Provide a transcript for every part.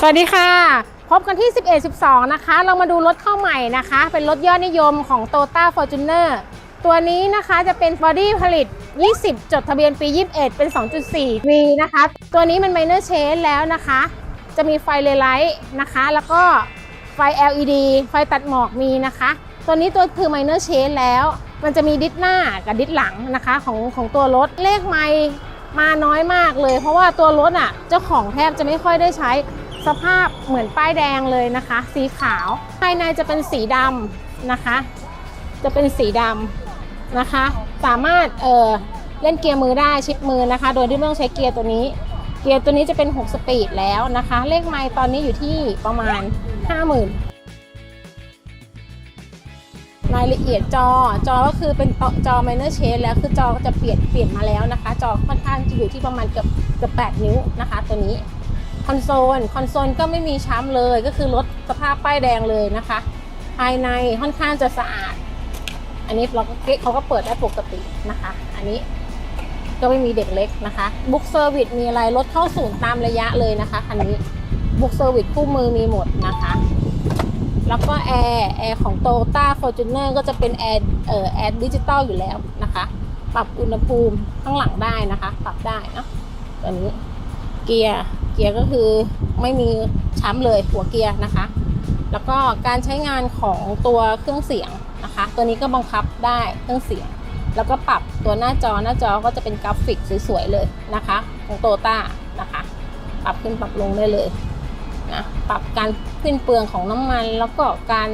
สวัสดีค่ะ พบกันที่ 11 12 นะคะ เรามาดูรถเข้าใหม่นะคะ เป็นรถยอดนิยมของ t o y o t a Fortuner ตัวนี้นะคะจะเป็นบอดี้ผลิต 20 จดทะเบียนปี 21 เป็น 2.4 V นะคะ ตัวนี้มัน minor change แล้วนะคะ จะมีไฟเลไลท์นะคะ แล้วก็ไฟ LED ไฟตัดหมอกมีนะคะ ตัวนี้ตัวคือ minor change แล้ว มันจะมีดิสหน้ากับดิสหลังนะคะของของตัวรถ เลขไม่มาน้อยมากเลย เพราะว่าตัวรถอะเจ้าของแทบจะไม่ค่อยได้ใช้ สภาพเหมือนป้ายแดงเลยนะคะ สีขาว ภายในจะเป็นสีดำนะคะ จะเป็นสีดำนะคะ สามารถเออเล่นเกียร์มือได้ชิปมือนะคะ โดยที่ไม่ต้องใช้เกียร์ตัวนี้ เกียร์ตัวนี้จะเป็น 6 สปีดแล้วนะคะ เลขไมล์ตอนนี้อยู่ที่ประมาณ 50,000รายละเอียดจอ จอก็คือเป็นจอ minor change แล้ว คือจอจะเปลี่ยนเปลี่ยนมาแล้วนะคะ จอค่อนข้างจะอยู่ที่ประมาณเกือบเกือบ8นิ้วนะคะ ตัวนี้ คอนโซลคอนโซลก็ไม่มีช้ำเลยก็คือรถสภาพป้ายแดงเลยนะคะ ภายในค่อนข้างจะสะอาด อันนี้เราก็เก๊เขาก็เปิดได้ปกตินะคะ อันนี้ก็ไม่มีเด็กเล็กนะคะบุ๊กเซอร์วิสมีอะไรรถเข้าศูนย์ตามระยะเลยนะคะคันนี้บุ๊กเซอร์วิสคู่มือมีหมดนะคะ แล้วก็แอร์แอร์ของ t o y o t a Fortuner ก็จะเป็นแอร์เอ่อแอร์ดิจิตอลอยู่แล้วนะคะ ปรับอุณหภูมิข้างหลังได้นะคะ ปรับได้นะตัวนี้เกียร์ เกียร์ก็คือไม่มีช้ำเลยหัวเกียร์นะคะ แล้วก็การใช้งานของตัวเครื่องเสียงนะคะ ตัวนี้ก็บังคับได้เครื่องเสียง แล้วก็ปรับตัวหน้าจอหน้าจอก็จะเป็นกราฟิกสวยๆเลยนะคะ ของโตต้านะคะ ปรับขึ้นปรับลงได้เลยนะปรับการขึ้นเปลืองของน้ำมัน แล้วก็การ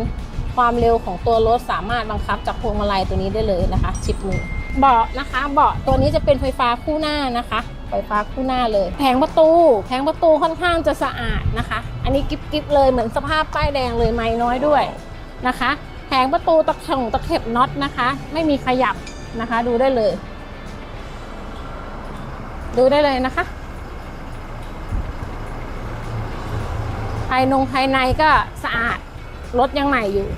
ความเร็วของตัวรถสามารถบังคับจากพวงมาลัยตัวนี้ได้เลยนะคะชิปมือเบาะนะคะ เบาะตัวนี้จะเป็นไฟฟ้าคู่หน้านะคะ ไฟฟ้าคู่หน้าเลย แผงประตู แผงประตูค่อนข้างจะสะอาดนะคะ อันนี้กิ๊บกิ๊บเลยเหมือนสภาพป้ายแดงเลยไม้น้อยด้วยนะคะ แผงประตูตะข่งตะเข็บน็อตนะคะ ไม่มีขยับนะคะ ดูได้เลย ดูได้เลยนะคะ ภายนงภายในก็สะอาดรถยังใหม่อยู่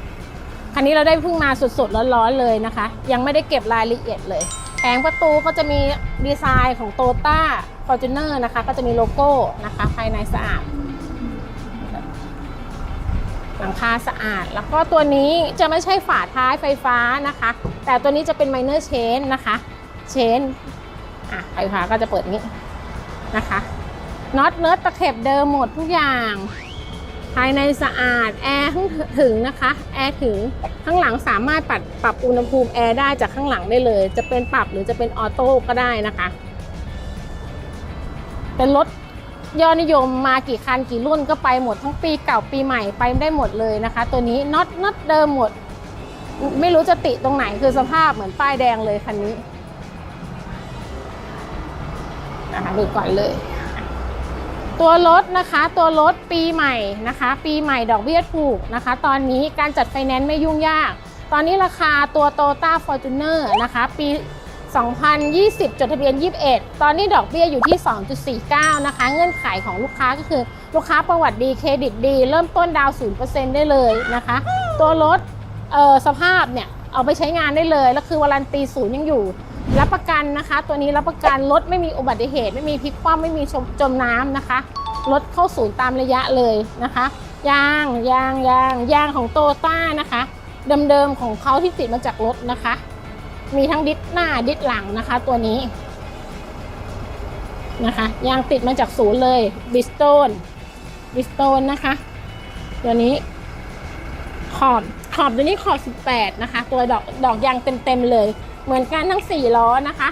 คันนี้เราได้เพิ่งมาสดๆร้อนๆเลยนะคะ ยังไม่ได้เก็บรายละเอียดเลย ผงประตูก็จะมีดีไซน์ของ t o y o t a Fortuner นะคะ ก็จะมีโลโก้นะคะ ภายในสะอาด หลังคาสะอาด แล้วก็ตัวนี้จะไม่ใช่ฝาท้ายไฟฟ้านะคะ แต่ตัวนี้จะเป็น minor chain นะคะ chain อะไฟฟ้าก็จะเปิดนี้นะคะน็อตเนิร์ดตะเข็บเดิมหมดทุกอย่าง ภายในสะอาดแอร์ถึงนะคะแอร์ถึงข้างหลังสามารถปรับปรับอุณหภูมิแอร์ได้จากข้างหลังได้เลย จะเป็นปรับหรือจะเป็นออโต้ก็ได้นะคะ เป็นรถยอดนิยมมากี่คันกี่รุ่นก็ไปหมดทั้งปีเก่าปีใหม่ไปได้หมดเลยนะคะ ตัวนี้น็อตน็อตเดิมหมด ไม่รู้จะติตรงไหนคือสภาพเหมือนป้ายแดงเลยคันนี้นะคะดูก่อนเลย ตัวรถนะคะตัวรถปีใหม่นะคะ ปีใหม่ดอกเบี้ยถูกนะคะ ตอนนี้การจัดไฟแนนซ์ไม่ยุ่งยาก ตอนนี้ราคาตัว t o y o t a Fortuner นะคะ ปี 2020 จดทะเบียน 21 ตอนนี้ดอกเบี้ยอยู่ที่ 2.49 นะคะ เงื่อนไขของลูกค้าก็คือ ลูกค้าประวัติดีเครดิตดี เริ่มต้นดาวน์0%ได้เลยนะคะ ตัวรถสภาพเนี่ยเอาไปใช้งานได้เลย แล้วคือวารันตีศูนย์ยังอยู่ รับประกันนะคะ ตัวนี้รับประกันรถไม่มีอุบัติเหตุ ไม่มีพลิกคว่ำไม่มีจมน้ำนะคะรถเข้าศูนย์ตามระยะเลยนะคะยางยางยางยางของโตต้านะคะ เดิมๆของเขาที่ติดมาจากรถนะคะ มีทั้งดิสหน้าดิสหลังนะคะ ตัวนี้นะคะยางติดมาจากศูนย์เลยบิสโตนบิสโตนนะคะ ตัวนี้ขอบขอบตัวนี้ขอบ18นะคะ ตัวดอกดอกยางเต็มๆเลย เหมือนกันทั้ง 4 ล้อนะคะ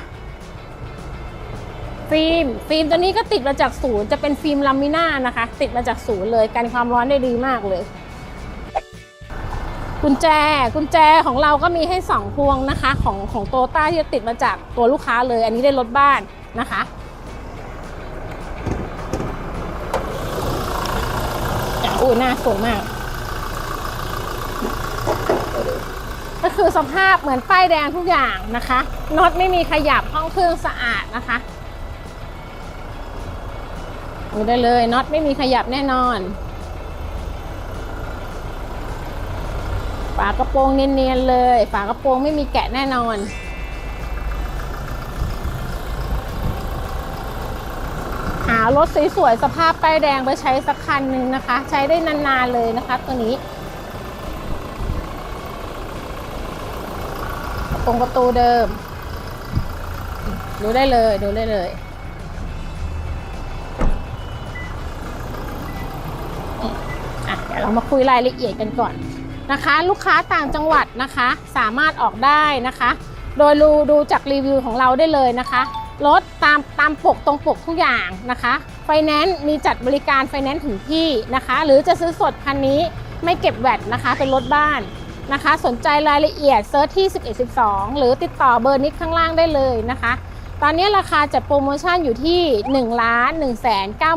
ฟิล์ม ฟิล์มตัวนี้ก็ติดมาจากศูนย์จะเป็นฟิล์มลามิน่านะคะ ติดมาจากศูนย์เลยกันความร้อนได้ดีมากเลย กุญแจ กุญแจของเราก็มีให้ 2 พวงนะคะ ของของโตต้าที่จะติดมาจากตัวลูกค้าเลย อันนี้ได้รถบ้านนะคะอะอู้หน้าสวยมาก คือสภาพเหมือนป้ายแดงทุกอย่างนะคะน็อตไม่มีขยับห้องเครื่องสะอาดนะคะดูได้เลยน็อตไม่มีขยับแน่นอนฝากระโปรงเนียนๆเลย ฝากระโปรงไม่มีแกะแน่นอนหารถสวยๆสภาพป้ายแดงไปใช้สักคันหนึ่งนะคะ ใช้ได้นานๆเลยนะคะ ตัวนี้ ตรงประตูเดิม ดูได้เลย ดูได้เลย อะ เดี๋ยวเรามาคุยรายละเอียดกันก่อนนะคะ ลูกค้าต่างจังหวัดนะคะ สามารถออกได้นะคะ โดยดูดูจากรีวิวของเราได้เลยนะคะรถตามตามปกตรงปกทุกอย่างนะคะไฟแนนซ์มีจัดบริการไฟแนนซ์ถึงที่นะคะ หรือจะซื้อสดคันนี้ไม่เก็บแวดนะคะ เป็นรถบ้าน นะคะ สนใจรายละเอียดเซิร์ชที่ 11 12 หรือติดต่อเบอร์นี้ข้างล่างได้เลยนะคะ ตอนนี้ราคาจัดโปรโมชั่นอยู่ที่1ล้าน1 9 8 0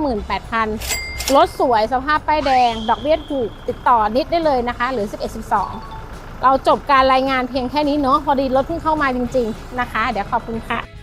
0 0รถสวยสภาพป้ายแดง ดอกเบี้ยถูกติดต่อนิดได้เลยนะคะ หรือ 11 12 เราจบการรายงานเพียงแค่นี้เนาะพอดีรถเพิ่งเข้ามาจริง ๆ นะคะ เดี๋ยวขอบคุณค่ะ